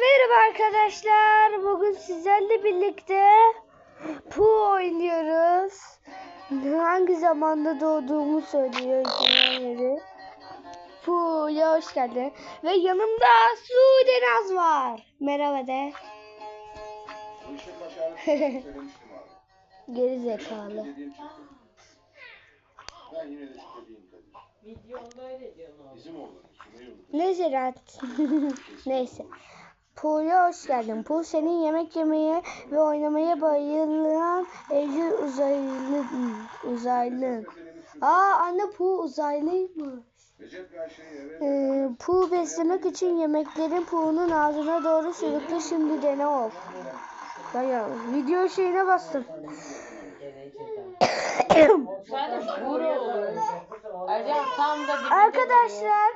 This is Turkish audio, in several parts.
merhaba arkadaşlar. Bugün sizlerle birlikte Pu oynuyoruz. Hangi zamanda doğduğumu söylüyor yeri. Pu'ya hoş geldin. Ve yanımda Sude Naz var. Merhaba de. Abi. Geri zekalı. Ben yine de. Videonda öyle diyorsun oğlum. Bizim oğlum. Neyse Rat. Neyse. Pu'ya hoş geldin. Pu senin yemek yemeye ve oynamaya bayılan evcil uzaylı uzaylı. Aa anne Pu uzaylıymış. Ee, Pu beslemek için yemeklerin Pu'nun ağzına doğru sürüklü şimdi dene ol. Ya video şeyine bastım. Sadece tam da Arkadaşlar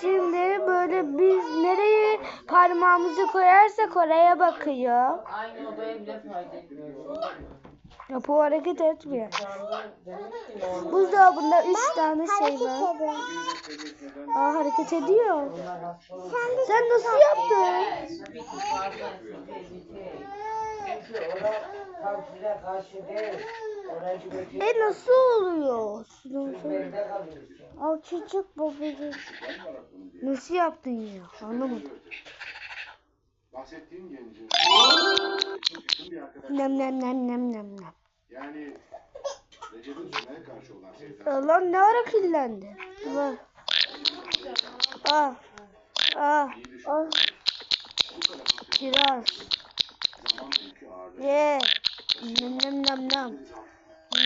şimdi böyle biz nereye parmağımızı koyarsak oraya bakıyor. Aynı odaya bile fayda etmiyor. Ya Pu hareket etmiyor. Buzdolabında üç tane şey var. Aa hareket ediyor. Sen nasıl yaptın? Çünkü ona tam size karşı değil. E nasıl oluyor? Al çocuk babacık. Nasıl yaptın ya? Anlamadım. bahsettiğim gencin. Nem nem nem nem nem nem. Yani Recep'in Sümeyye karşı olan sevdası. Lan ne ara kirlendi? Bak. Ah. Bu kadar Kiraz. Ye. Nem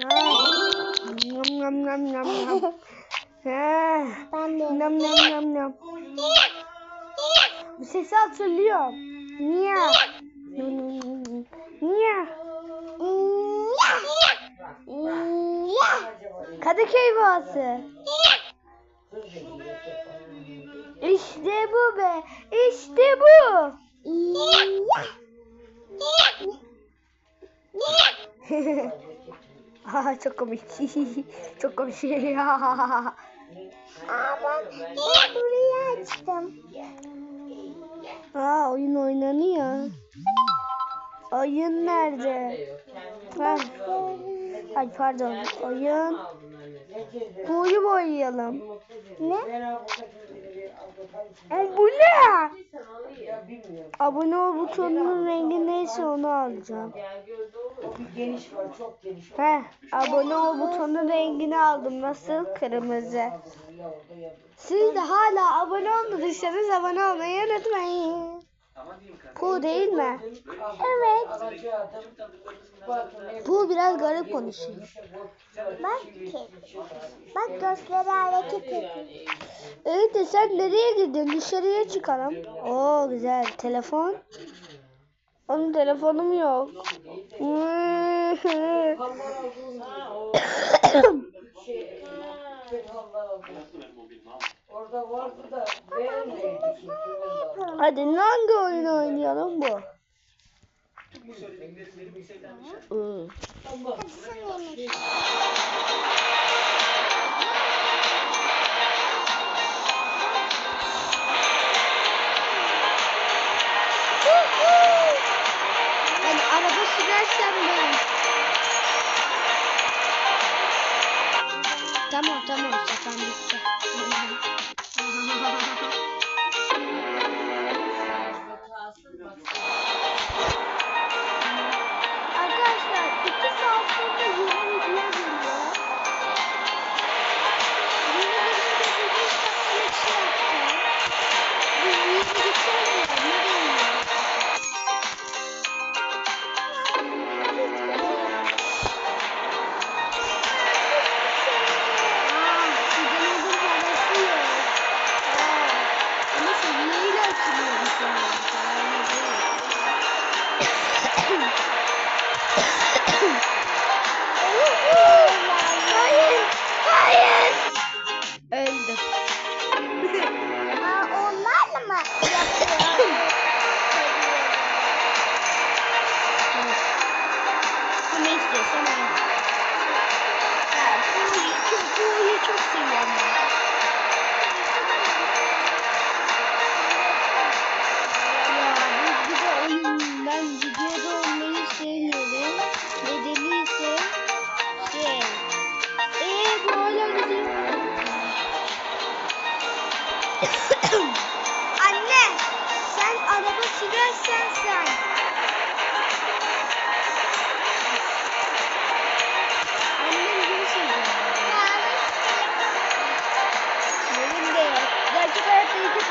nem. Nem nem nem nem nem. Ha. Nem nem nem nem. Bu sesi hatırlıyorum. Niye? Niye? Kadıköy falan. İşte bu be. İşte bu. Aa, çok komik. çok komik. Ama ben burayı açtım. Aa oyun oynanıyor. Oyun nerede? Ha. Ay pardon. Oyun. Kuyu boyayalım. Ne? E, bu ne? Abone ol butonunun rengi neyse onu alacağım. Geniş var, çok geniş. Heh, abone ol butonun rengini aldım. Nasıl? Kırmızı. Siz de hala abone olmadıysanız abone olmayı unutmayın. Bu değil mi? Evet. Bu biraz garip konuşuyor. Bak Bak gözleri hareket ediyor. Evet de sen nereye girdin? Dışarıya çıkalım. Oo güzel. Telefon. Onun telefonum yok. şey. Hadi hangi oyun oynayalım bu? Iı. Hani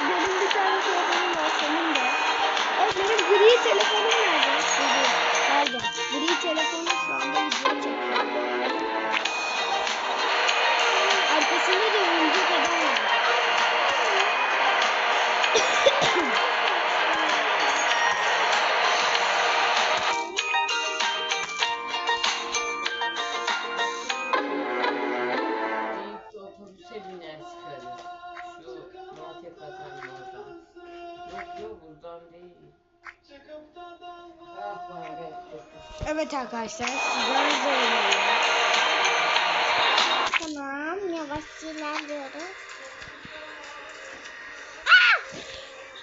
benim bir tane telefonum var, senin de. Ay benim gri telefonum nerede? Gri. Nerede? Gri telefonum şu anda video çekiyor. Arkasında da arkadaşlar sizler oynayın. Tamam, yavaşça ilerliyoruz.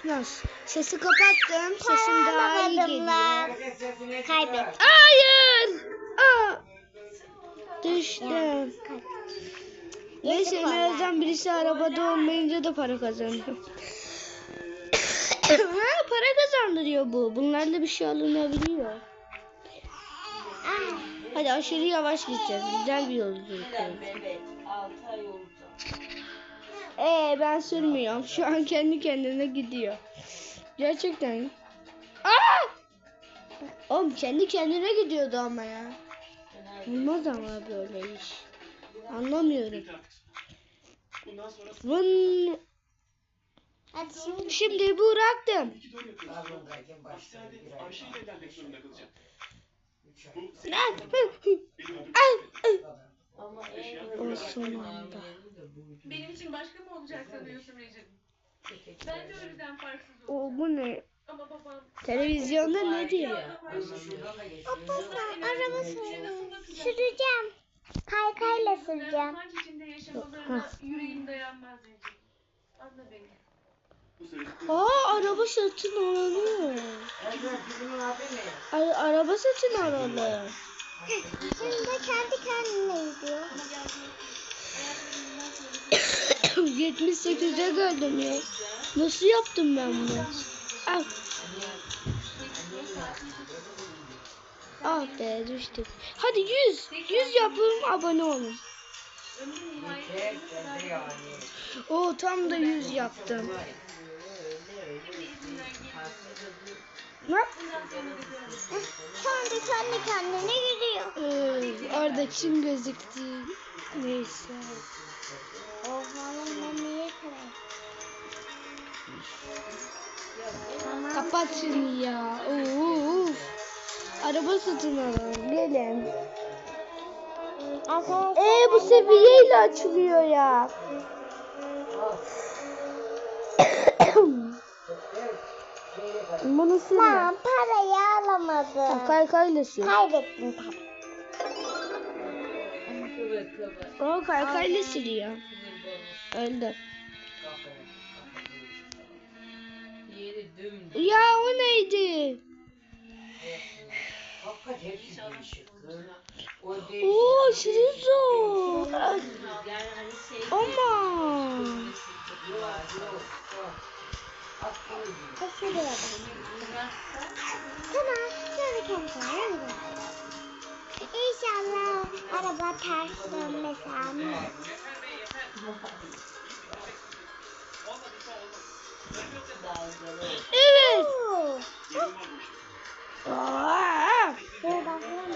Nasıl? Sesi kapattım. Sesim daha iyi geliyor. Kaybettim. Hayır. Aa. Düştüm. Neyse en vallahi. azından birisi arabada olmayınca da para kazanıyor. ha, para kazandırıyor bu. Bunlarla bir şey alınabiliyor. Hadi aşırı yavaş gideceğiz. Güzel bir yolculuk. Güzel bebek. 6 ay oldu. Ee ben sürmüyorum. Şu an kendi kendine gidiyor. Gerçekten. Aa! Oğlum kendi kendine gidiyordu ama ya. Olmaz ama böyle iş. Anlamıyorum. Vın. hadi şimdi Şimdi bıraktım. En Olsun anda. Benim için başka mı olacak sanıyorsun Recep? Ben de o yüzden farksız O olacağım. bu ne? Ama babam Televizyonda ne diyor? Ben araba sür- süreceğim. Kaykayla süreceğim. utanç içinde yaşamalarına yüreğim dayanmaz Recep. Anla beni. Aa araba satın ne? Ay, araba satın alalım. Şimdi kendi kendine gidiyor. 78'e geldim ya. Nasıl yaptım ben bunu? Al. Ah be düştük. Hadi 100. 100 yapalım abone olun. Oo tam da 100 yaptım. Ne? Kendi kendi kendine gidiyor. Ee, orada kim gözüktü? Neyse. Lan niye kadar? Kapat şunu ya. Oo, Araba satın alalım. Gelin. Arkadaşlar Ee bu seviyeyle açılıyor ya. Bunu sürme. ben parayı alamadım. Kaykayla sür. Kaybettim parayı. O kaykayla sürüyor. Öldü. Ya o neydi? Oo şey Ama. Kaçırıyorum. Tamam. Şöyle kendine gidiyor. İnşallah araba ters dönmez amin. Evet. Şöyle bakıyorum.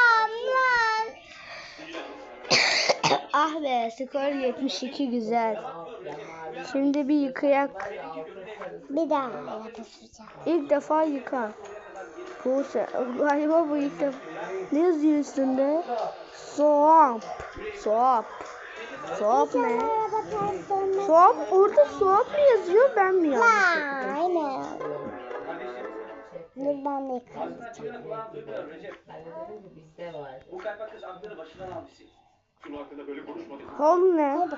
ah be skor 72 güzel. Şimdi bir yıkayak. Bir daha süreceğim. İlk defa yıka. Bu se- galiba bu ilk defa. Ne yazıyor üstünde? Soğap. Soğap. Soğap ne? Soğap orada soğap mı yazıyor ben mi yanlış? Aynen. Dur ben de yıkayacağım. Şunun hakkında böyle konuşmadık. Kol ne?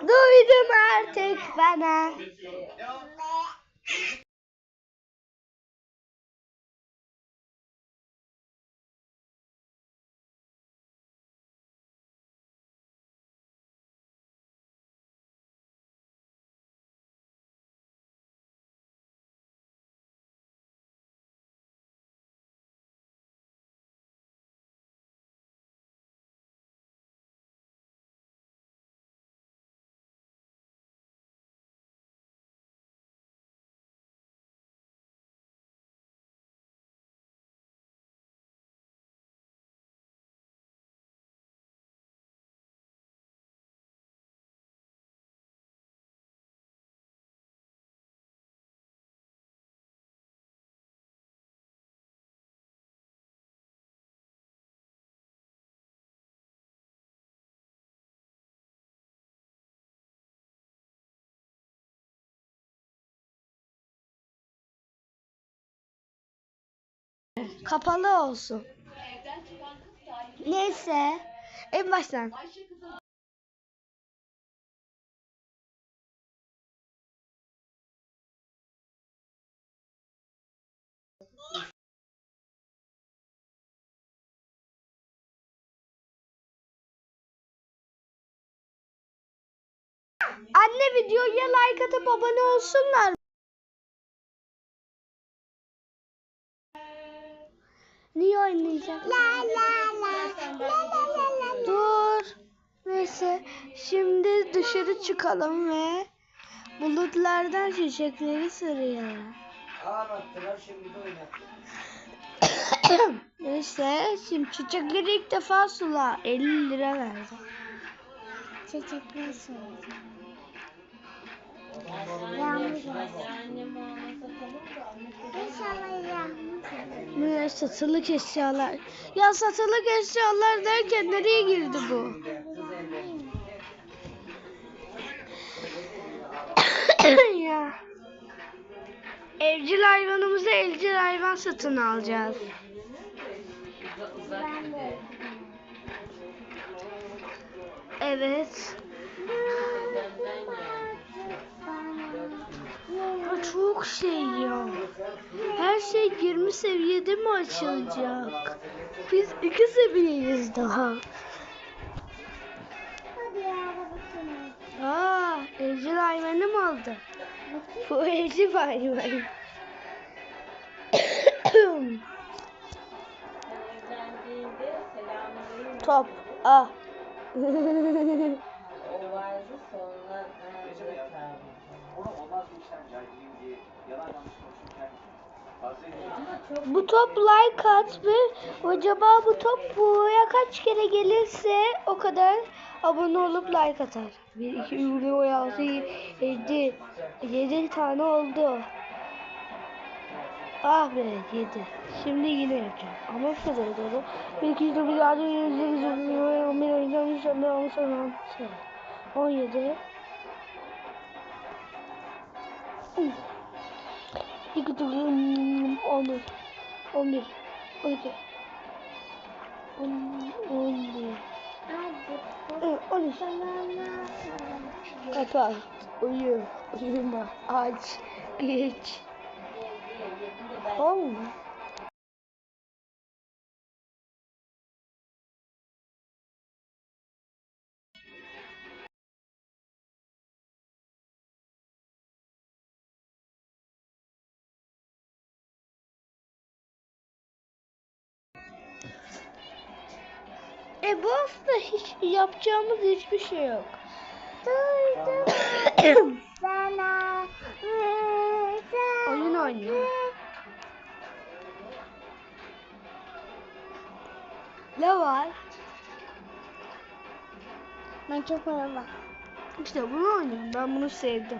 Duydum artık bana. Kapalı olsun. Neyse. En baştan. Anne videoya like atıp abone olsunlar. Oynayacak? La la la. La la la la. Dur. Neyse. Şimdi dışarı çıkalım ve bulutlardan çiçekleri sarayalım. Ağlattılar şimdi de oynattılar. Neyse. Şimdi çiçekleri ilk defa sula. 50 lira verdi. Çiçekler söyleyeceğim. Yağmur satılık eşyalar. Ya satılık eşyalar derken nereye girdi bu? Ya. Evcil hayvanımıza evcil hayvan satın alacağız. Evet. Çok şey ya. Her şey 20 seviyede mi açılacak? Biz iki seviyeyiz daha. Aa, evcil hayvanım oldu. Bu evcil hayvan. Top. Ah. Bu top like at ve acaba bu top buraya kaç kere gelirse o kadar abone olup like atar. 1, 2, 3, 4, 6, 7, 7 tane oldu. Ah be 7. Şimdi yine yapacağım. Ama şurada doğru. 1, 2, 3, 4, 5, 6, 7, 8, 9, 10, 11, 12, 13, 14, 15, 16, 17. 2, 4, 11, 11, 12, 11, Hadi. 13. Kapat. Uyu. Uyuma. Aç. Geç. Olma. E bu hafta hiç yapacağımız hiçbir şey yok. Duydum sana. Oyun oynuyor. Ne var? Ben çok araba. İşte bunu oynuyorum. Ben bunu sevdim.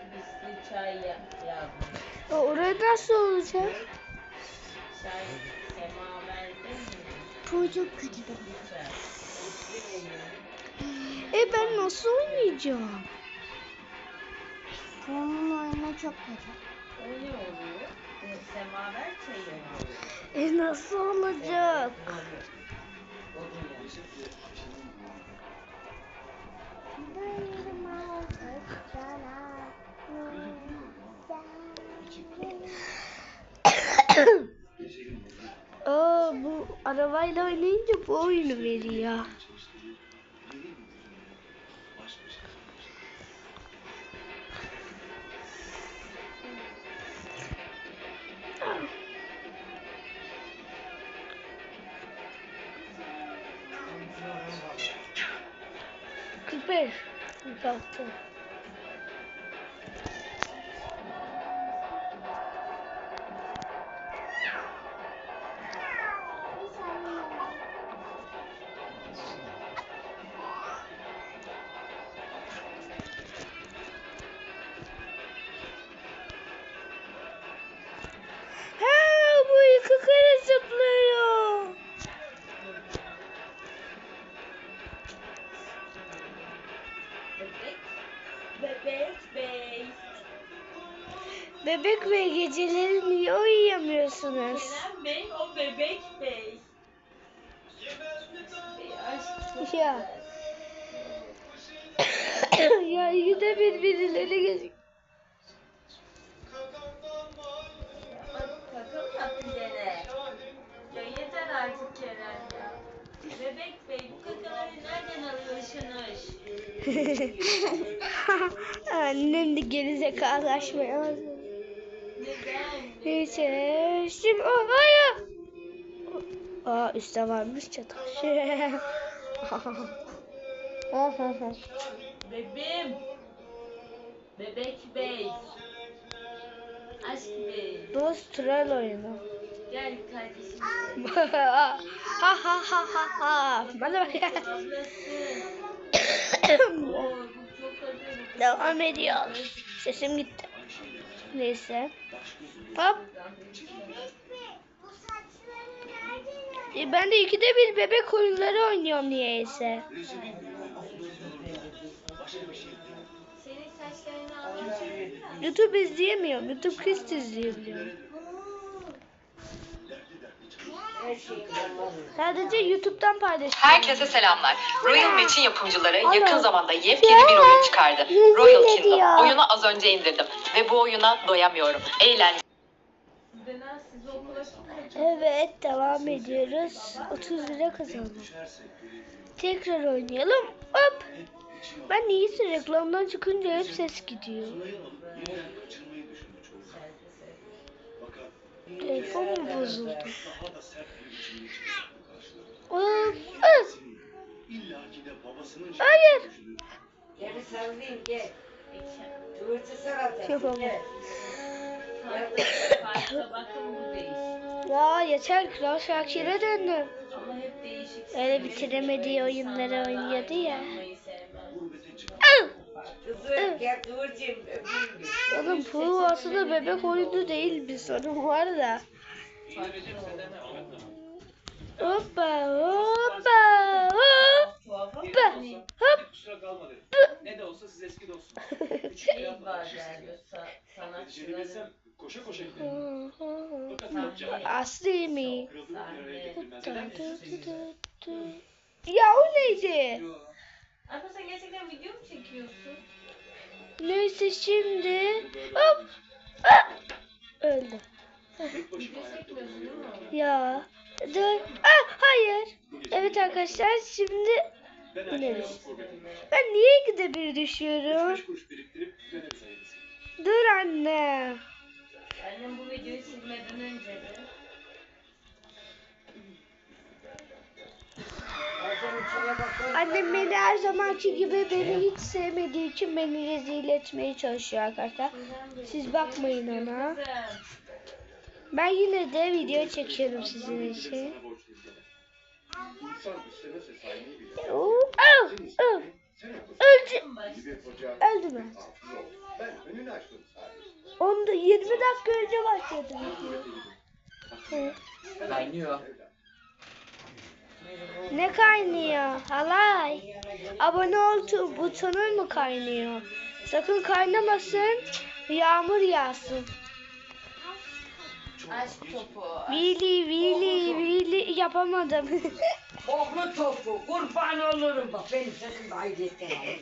Bisküvi çay ya- yazmış. E oraya nasıl olacak? Çay semaverde mi? Bu çok kötü bir Çay. E ben nasıl oynayacağım? Bunun oyunu çok kötü. Oluyor? E, Semaver çayı? E nasıl olacak? Aa bu arabayla oynayınca bu oyunu veriyor. Bebek bey. Bebek ve geceleri niye uyuyamıyorsunuz? Kerem bey o bebek bey. Bey Ya. ya iyi de bir birileri gözük. Kaka mı yaptın gene? Ya yeter artık Kerem ya. Bebek bey bu kakaları nereden alıyorsunuz? Annem de gerizekalılaşmaya başladı. Neden? Neyse. Şimdi oh, hayır. Aa üstte varmış çatal. Bebeğim. Bebek bey. Aşk bey. Dost troll oyunu. Gel kardeşim. ha ha ha ha ha. Bana bak. Devam ediyoruz. Sesim gitti. Neyse. Hop. E, ben de ikide bir bebek oyunları oynuyorum niyeyse. YouTube izleyemiyorum. YouTube Kids izleyebiliyorum. Sadece YouTube'dan paylaşıyorum. Herkese selamlar. Royal Match'in yapımcıları Alo. yakın zamanda yepyeni bir oyun çıkardı. Yüzüne Royal Kingdom. diyor. Oyunu az önce indirdim ve bu oyuna doyamıyorum. Çıkmayın. Evet devam ediyoruz. 30 lira kazandım. Tekrar oynayalım. Hop. Ben niyeyse reklamdan çıkınca hep ses gidiyor. Ki de babasının Hayır. Gel sarılayım gel. Yapamam. değişik. Ya yeter Kral Şakir'e döndüm. Öyle bitiremediği oyunları oynuyordu ya. Kızım gel kıvırcığım öpeyim bir. Oğlum bu aslında bebek oyunu değil bir sorun var da. Hoppa hoppa hoppa hop. Kusura kalma dedim. Ne de olsa siz eski dostsunuz. Sa- Yetişeni sanatçıların koşa koşa yapacağım? Aslı mi? Ya o neydi? Alpa sen gerçekten video mu çekiyorsun? Neyse şimdi hop ah! öldü. Video çekmiyorsun değil mi? Ya dur. Ah hayır. Evet arkadaşlar şimdi Ben gurbete ben niye ikide bir düşüyorum? 3-5 kuruş biriktirip döneriz hayırlısı. Dur anne. Annem bu videoyu silmeden önce de. Annem beni her zamanki gibi beni hiç sevmediği için beni rezil etmeye çalışıyor arkadaşlar. Siz bakmayın ona. Ben yine de video çekiyorum sizin için. Haklısın. Öldü. Öldü mü? sadece. Onda 20 dakika önce başladı video. Hı. Kaynıyor. Ne kaynıyor? Halay. Abone ol butonun mu kaynıyor? Sakın kaynamasın. Yağmur yağsın. Aşk topu. Vili vili vili yapamadım. Boklu topu kurban olurum bak benim sesim hayretten alır.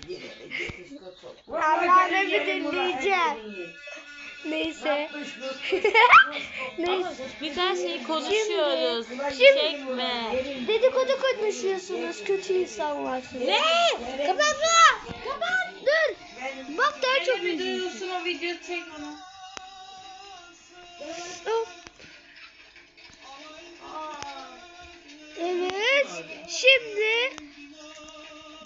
Allah'ını bir dinleyeceğim. Neyse. Neyse. Birkaç şey konuşuyoruz. Şimdi- Çekme. Dedikodu konuşuyorsunuz. Kötü insanlarsınız. Ne? Kapatma. Kapat. Dur. Bak daha çok Bir duyulsun o video çek onu. Evet. Şimdi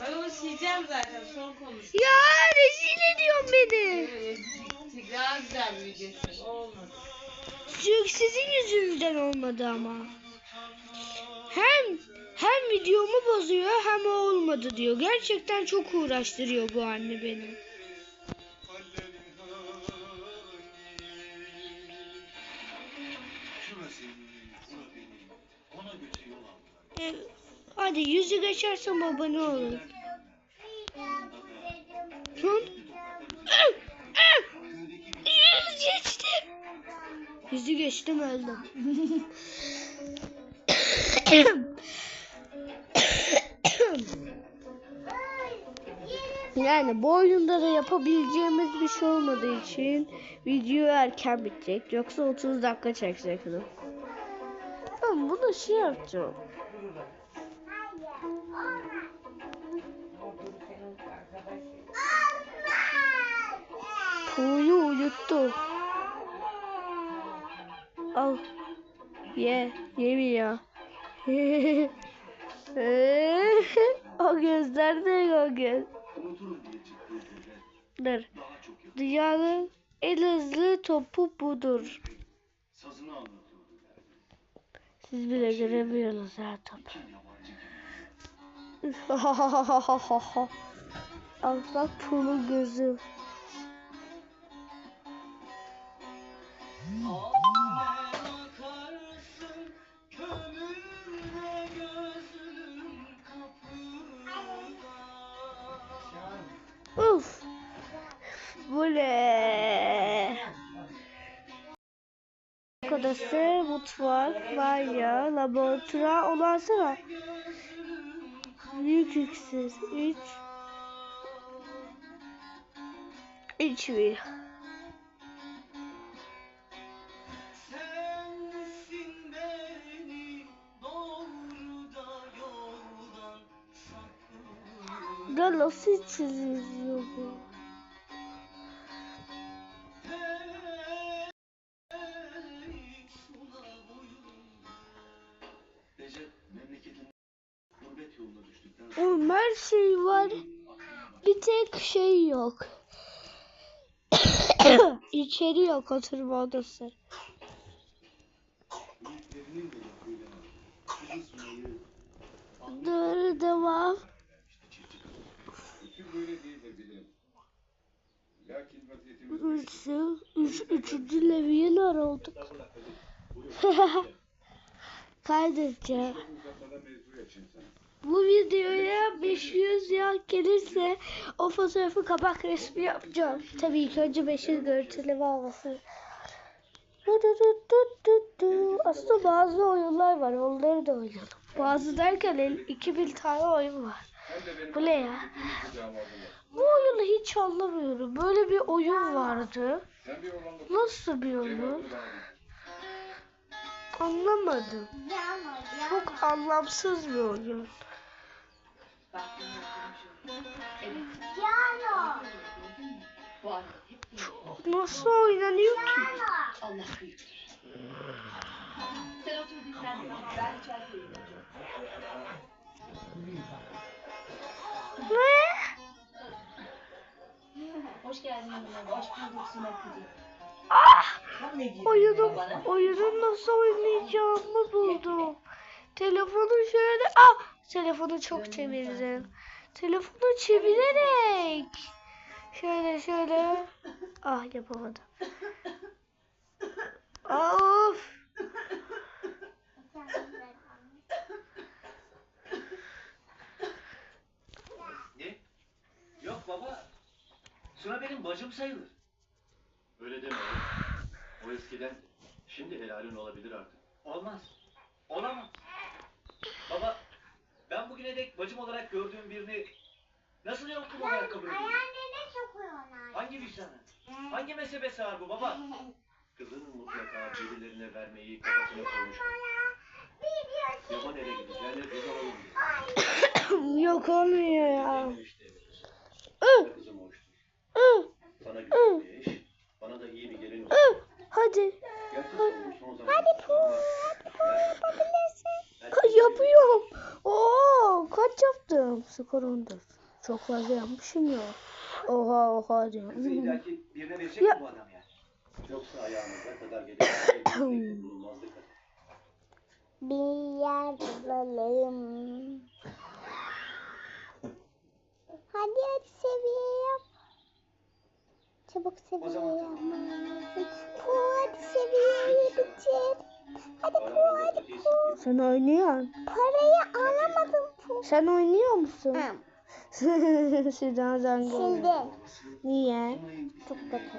Ben onu sileceğim zaten son konuş. ya rezil ediyorsun beni. Daha güzel. Olmadı. Çünkü sizin yüzünüzden olmadı ama. Hem hem videomu bozuyor hem o olmadı diyor. Gerçekten çok uğraştırıyor bu anne beni. Şurası, bura benim. Ona götü yol al. E, hadi yüzü geçersen abone olun. Son. Yüz geçti. Yüzü geçtim öldüm. Yani bu oyunda da yapabileceğimiz bir şey olmadığı için video erken bitecek. Yoksa 30 dakika çekecektim. Ben bunu şey yapacağım. Puyu uyuttu. Al. Ye. Yemiyor. o gözler de o göz. Dur. Dünyanın en hızlı topu budur. Siz bile göremiyorsunuz ha topu. Al bak pulun gözü. Uf. Bu ne? Odası, mutfak, banyo, laboratuvar, ondan sonra büyük iksir, üç, üç bir. Ya nasıl çiziyor bu? Oğlum her şey var. Bir tek şey yok. İçeri yok oturma odası. Üçüncü leviye nar olduk. Sana. Bu videoya 500 like gelirse o fotoğrafı kapak resmi yapacağım. Tabii ki önce 500 görüntüleme olması. Aslında bazı oyunlar var. Onları da oynayalım. Bazı derken el- 2000 tane oyun var. Bu ne ya? Bu oyunu hiç anlamıyorum. Böyle bir oyun vardı. Nasıl bir oyun? Anlamadım. Çok anlamsız bir oyun. Yano. Nasıl oynanıyor ki? Ne? Ah! Oyunu, oyunu nasıl oynayacağımı buldum. Telefonu şöyle... Ah! Telefonu çok çevirdim. Telefonu çevirerek. Şöyle şöyle. Ah yapamadım. Of! Ne? Yok baba. Suna benim bacım sayılır. öyle deme oğlum. O eskiden Şimdi helalin olabilir artık. Olmaz. Olamaz. Baba, ben bugüne dek bacım olarak gördüğüm birini nasıl yaptım o ayakkabıyı? Ayağını ne sokuyorlar? Hangi vicdanı? Hangi mezhebe sığar bu baba? Kızının mutlaka birilerine vermeyi kafasına koymuş. Yaman eve gideceğine biz alalım diye. Yok olmuyor ya. İşte verir. Sana güzel bir eş, bana da iyi bir gelin ih. Hadi. Gerçi son- zamanlarda yapıyorum. Oo, kaç yaptım? Skor 14. Çok fazla yapmışım ya. Oha oha diyorum. Kızı illaki birine verecek Ya- bu adam yani? Yoksa ayağımıza kadar gelecek kadın. Bir yer bulalım. Hadi hadi seviye yap. Çabuk seviye zaman yapman lazım. Po hadi seviyeyi bitir. Hadi ötesi po. Sen oynuyorsun. Parayı alamadım po. Sen oynuyor musun? Hı. Sizden zengin. Şimdi Niye? çok kötü.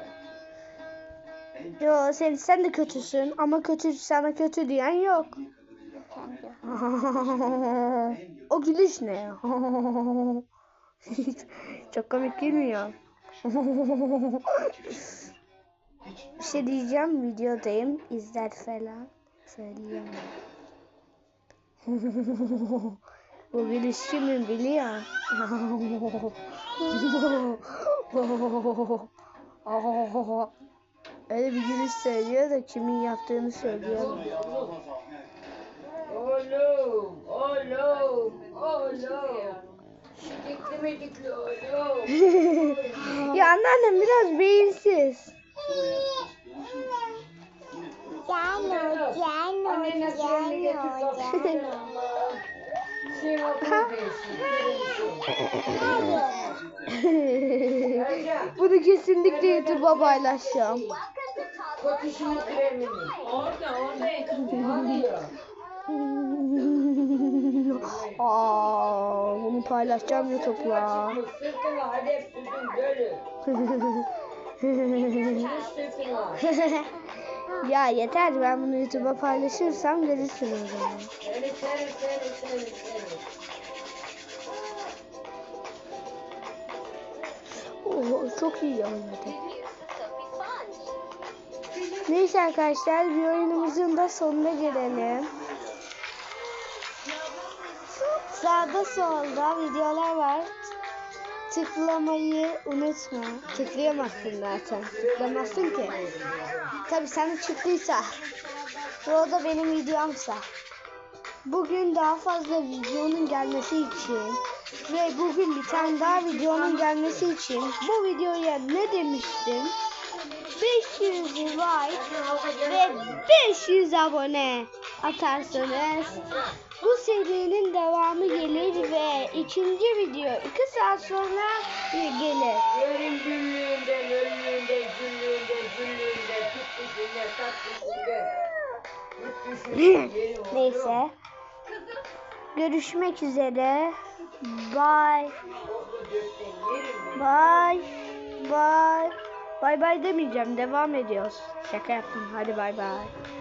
Yo sen sen de kötüsün ama kötü sana kötü diyen yok. O gülüş ne ya? Çok komik gülmüyor. Bir şey diyeceğim videodayım izler falan söyleyemem. Bu gülüş kimin biliyor? Öyle bir gülüş söylüyor da kimin yaptığını söylüyor. Oğlum, oğlum, oğlum. Şidikli medikli oğlum. ya anneannem biraz beyinsiz. Cano, Cano, Cano. Cano. Bunu kesinlikle YouTube'a paylaşacağım. Orada orada. Aa, bunu paylaşacağım YouTube'la. Ya yeter ben bunu YouTube'a paylaşırsam görürsün o zaman. Seni seni seni seni seni. Oo, çok iyi oynadı. Neyse arkadaşlar bir oyunumuzun da sonuna gelelim. Sağda solda videolar var. Tıklamayı unutma. Tıklayamazsın zaten. Tıklamazsın ki. Tabi sen çıktıysa. Bu da benim videomsa. Bugün daha fazla videonun gelmesi için ve bugün bir tane daha videonun gelmesi için bu videoya ne demiştim? 500 like ve 500 abone atarsanız bu serinin devamı gelir ve ikinci video 2 saat sonra gelir. Güllüğünden, tüttüsünden, tatlısından. Yurt dışı yeri oldu. Neyse. Görüşmek üzere. Bye. Bye. Bye. Bye bye demeyeceğim. Devam ediyoruz. Şaka yaptım. Hadi bye bye.